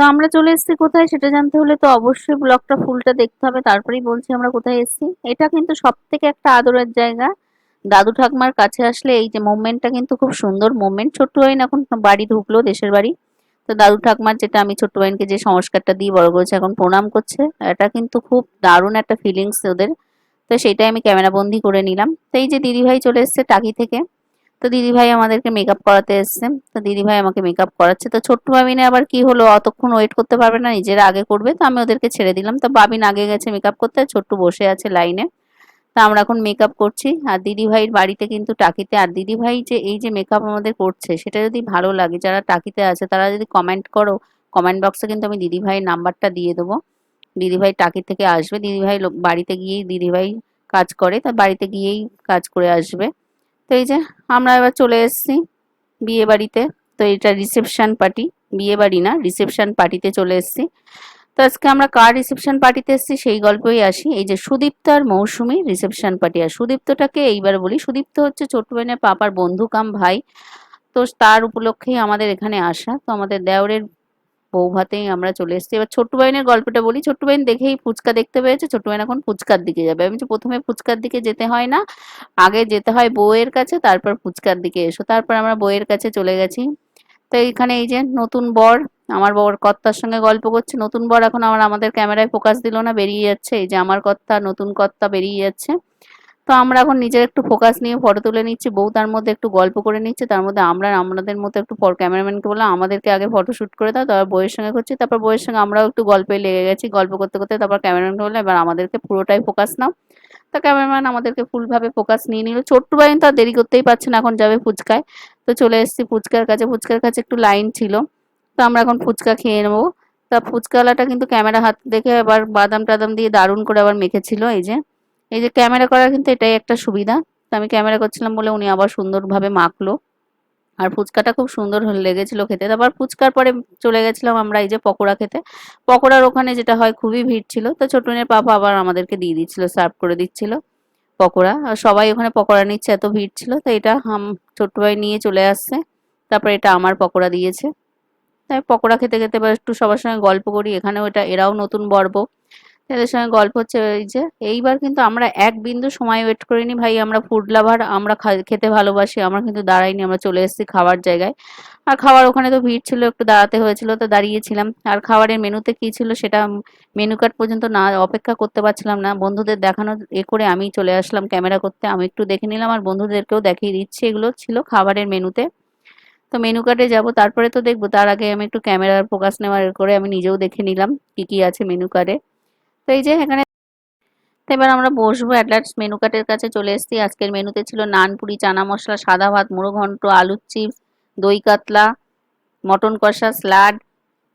তো আমরা চলে এসেছি কোথায় সেটা জানতে হলে তো অবশ্যই ব্লগটা ফুলটা দেখতে হবে, তারপরেই বলছি আমরা কোথায় এসেছি। এটা কিন্তু সব থেকে একটা আদরের জায়গা। দাদু ঠাকমার কাছে আসলে এই যে মোমেন্টটা কিন্তু খুব সুন্দর মোমেন্ট ছোট্ট বাইন এখন বাড়ি ঢুকলো, দেশের বাড়ি। তো দাদু ঠাকমার যেটা আমি ছোট্ট বাইনকে যে সংস্কারটা দিয়ে বড় করেছে এখন প্রণাম করছে। এটা কিন্তু খুব দারুণ একটা ফিলিংস ওদের। তো সেটাই আমি ক্যামেরা বন্দি করে নিলাম। তো এই যে দিদিভাই চলে এসছে টাকি থেকে। তো দিদিভাই আমাদেরকে মেকআপ করাতে এসছে। তো দিদিভাই আমাকে মেকআপ করাচ্ছে। তো ছোট্ট বাবিনে আবার কি হলো? অতক্ষণ ওয়েট করতে পারবে না, নিজেরা আগে করবে। তো আমি ওদেরকে ছেড়ে দিলাম। তো বাবিন আগে গেছে মেকআপ করতে, আর ছোট্ট বসে আছে লাইনে তো আমরা এখন মেকআপ করছি। আর দিদিভাইয়ের বাড়িতে কিন্তু টাকিতে, আর দিদিভাই যে এই যে মেকআপ আমাদের করছে, সেটা যদি ভালো লাগে, যারা টাকিতে আছে, তারা যদি কমেন্ট করো কমেন্ট বক্সে কিন্তু আমি দিদিভাইয়ের নাম্বারটা দিয়ে দেবো। দিদিভাই টাকি থেকে আসবে। দিদিভাই বাড়িতে গিয়েই দিদিভাই কাজ করে। তার বাড়িতে গিয়েই কাজ করে আসবে। তো এই যে আমরা এবার চলে এসেছি বিয়ে বাড়িতে। তো এটা রিসেপশন পার্টি বিয়ে বাড়ি না রিসেপশন পার্টিতে চলে এসেছি। তো আজকে আমরা কার রিসেপশন পার্টিতে এসেছি সেই গল্পই আসি। এই যে সুদীপ্ত আর মৌসুমি রিসেপশন পার্টি আর সুদীপ্তটাকে এইবার বলি, সুদীপ্ত হচ্ছে ছোট বোনের পাপার বন্ধু কাম ভাই। তো তার উপলক্ষেই আমাদের এখানে আসা। তো আমাদের দেওরের বউ ভাতেই আমরা চলে এসেছি। এবার ছোট্ট বাইনের গল্পটা বলি। ছোট্ট বাইন দেখেই ফুচকা দেখতে পেয়েছে। ছোট্ট বাইন এখন ফুচকার দিকে যাবে। আমি প্রথমে ফুচকার দিকে যেতে হয় না। আগে যেতে হয় বউয়ের কাছে, তারপর ফুচকার দিকে এসো। তারপর আমরা বউয়ের কাছে চলে গেছি। তো এইখানে এই যে নতুন বর, আমার বর কর্তার সঙ্গে গল্প করছে। নতুন বর এখন আমার, আমাদের ক্যামেরায় ফোকাস দিল না, বেরিয়ে যাচ্ছে। এই যে আমার কর্তা, নতুন কর্তা বেরিয়ে যাচ্ছে। তো আমরা এখন নিজের একটু ফোকাস নিয়ে ফটো তুলে নিচ্ছি। বউ তার মধ্যে একটু গল্প করে নিচ্ছে, তার মধ্যে আমরা আমাদের মতো একটু ক্যামেরাম্যানকে বললাম, আমাদেরকে আগে ফটো শ্যুট করে দাও, তারপর বইয়ের সঙ্গে করছি। তারপর বইয়ের সঙ্গে আমরাও একটু গল্পে লেগে গেছি, গল্প করতে করতে তারপর ক্যামেরাম্যানকে বললাম, এবার আমাদেরকে পুরোটাই ফোকাস নাও। তা ক্যামেরাম্যান আমাদেরকে ফুলভাবে ফোকাস নিয়ে নিল। ছোট্ট বাইন তো দেরি করতেই পারছে না, এখন যাবে ফুচকায়। তো চলে এসেছি ফুচকার কাছে। ফুচকার কাছে একটু লাইন ছিল। তো আমরা এখন ফুচকা খেয়ে নেব। তা ফুচকাওয়ালাটা কিন্তু ক্যামেরা হাত দেখে আবার বাদাম টাদাম দিয়ে দারুণ করে আবার মেখেছিল, এই যে। এই যে ক্যামেরা করার কিন্তু এটাই একটা সুবিধা। তো আমি ক্যামেরা করছিলাম বলে উনি আবার সুন্দরভাবে মাখলো। আর ফুচকাটা খুব সুন্দর লেগেছিল খেতে। তারপর ফুচকার পরে চলে গেছিলাম আমরা এই যে পকোড়া খেতে। পকোড়ার ওখানে যেটা হয় খুবই ভিড় ছিল। তো ছোটনের পাপা আবার আমাদেরকে দিয়ে দিচ্ছিল সার্ভ করে দিচ্ছিল পকোড়া। আর সবাই ওখানে পকোড়া নিচ্ছে, এত ভিড় ছিল। তো এটা হাম ছোট্ট ভাই নিয়ে চলে আসছে। তারপরে এটা আমার পকোড়া দিয়েছে। তাই পকোড়া খেতে খেতে এবার একটু সবার সঙ্গে গল্প করি। এখানেও এটা এরাও নতুন বর্ব এদের সঙ্গে গল্প হচ্ছে এই যে, এইবার কিন্তু আমরা এক বিন্দু সময় ওয়েট করিনি ভাই। আমরা ফুড লাভার আমরা খেতে ভালোবাসি, আমরা কিন্তু দাঁড়াইনি, আমরা চলে এসেছি খাবার জায়গায়। আর খাবার ওখানে তো ভিড় ছিল, একটু দাঁড়াতে হয়েছিল, তো দাঁড়িয়েছিলাম। আর খাবারের মেনুতে কি ছিল সেটা মেনু কার্ড পর্যন্ত না, অপেক্ষা করতে পারছিলাম না। বন্ধুদের দেখানো এ করে আমি চলে আসলাম ক্যামেরা করতে। আমি একটু দেখে নিলাম আর বন্ধুদেরকেও দেখিয়ে দিচ্ছি, এগুলো ছিল খাবারের মেনুতে। তো মেনু কার্ডে যাব, তারপরে তো দেখব। তার আগে আমি একটু ক্যামেরার ফোকাস নেওয়ার করে আমি নিজেও দেখে নিলাম কি কি আছে মেনু কার্ডে এই যে এখানে এবার আমরা বসবো অ্যাটলাস্ট মেনু কার্ডের কাছে চলে এসেছি। আজকের মেনুতে ছিল নান, পুরি, চানা মশলা, সাদা ভাত, মুড়ো ঘন্ট, আলুর চিপস, দই কাতলা, মটন কষা, স্যালাড,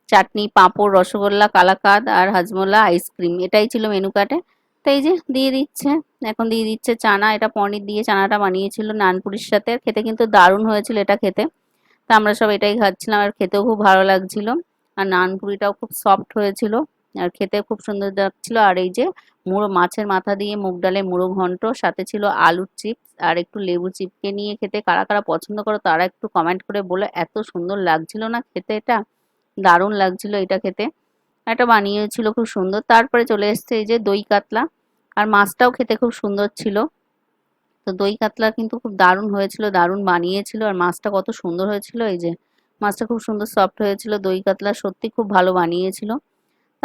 চাটনি, পাঁপড়, রসগোল্লা, কালাকাদ আর হাজমোলা আইসক্রিম এটাই ছিল মেনু কার্ডে তো এই যে দিয়ে দিচ্ছে। এখন দিয়ে দিচ্ছে চানা। এটা পনির দিয়ে চানাটা বানিয়েছিল নানপুরির সাথে। খেতে কিন্তু দারুণ হয়েছিল এটা খেতে। তো আমরা সব এটাই খাচ্ছিলাম আর খেতেও খুব ভালো লাগছিল। আর নানপুরিটাও খুব সফট হয়েছিল। আর খেতে খুব সুন্দর লাগছিল আর এই যে মুড়ো, মাছের মাথা দিয়ে মুগ ডালে মুড়ো ঘন্ট, সাথে ছিল আলুর চিপস আর একটু লেবু চিপকে নিয়ে খেতে কারা কারা পছন্দ করো তারা একটু কমেন্ট করে বলে এত সুন্দর লাগছিল না খেতে এটা? দারুণ লাগছিল এটা খেতে। এটা বানিয়েছিল খুব সুন্দর। তারপরে চলে এসছে এই যে দই কাতলা। আর মাছটাও খেতে খুব সুন্দর ছিল। তো দই কাতলা কিন্তু খুব দারুণ হয়েছিল, দারুণ বানিয়েছিল আর মাছটা কত সুন্দর হয়েছিল। এই যে মাছটা খুব সুন্দর সফট হয়েছিল। দই কাতলা সত্যি খুব ভালো বানিয়েছিল।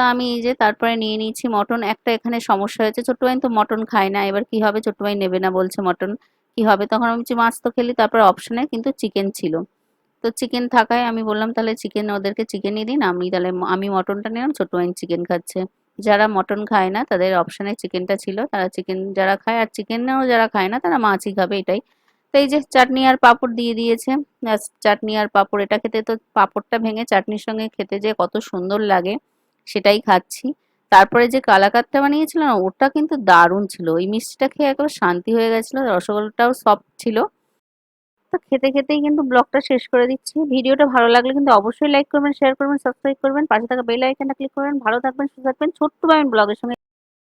তা আমি এই যে তারপরে নিয়ে নিয়েছি মটন। একটা এখানে সমস্যা হয়েছে। ছোট্ট ভাই তো মটন খায় না। এবার কি হবে? ছোট্ট ভাই নেবে না বলছে মটন। কি হবে? তখন আমি মাছ তো খেলি। তারপরে অপশনে কিন্তু চিকেন ছিল। তো চিকেন থাকায় আমি বললাম, তাহলে চিকেন ওদেরকে চিকেনই দিন। আমি তাহলে আমি মটনটা নিলাম। ছোট্ট ভাই চিকেন খাচ্ছে। যারা মটন খায় না, তাদের অপশনে চিকেনটা ছিল। তারা চিকেন যারা খায় আর চিকেনও যারা খায় না, তারা মাছই খাবে এটাই। তো এই যে চাটনি আর পাঁপড় দিয়ে দিয়েছে। চাটনি আর পাঁপড়। এটা খেতে তো পাঁপড়টা ভেঙে চাটনির সঙ্গে খেতে যে কত সুন্দর লাগে। সেটাই খাচ্ছি। তারপরে যে কালাকাতটা বানিয়েছিল না, ওটা কিন্তু দারুণ ছিল। ওই মিষ্টিটা খেয়ে একবার শান্তি হয়ে গেছিল রসগোল্লাটাও সফট ছিল। তো খেতে খেতেই কিন্তু ব্লগটা শেষ করে দিচ্ছি। ভিডিওটা ভালো লাগলে কিন্তু অবশ্যই লাইক করবেন শেয়ার করবেন সাবস্ক্রাইব করবেন। পাশে থাকা বেল আইকনটা ক্লিক করবেন। ভালো থাকবেন, সুস্থ থাকবেন। ছোট্ট পাবেন ব্লগের সঙ্গে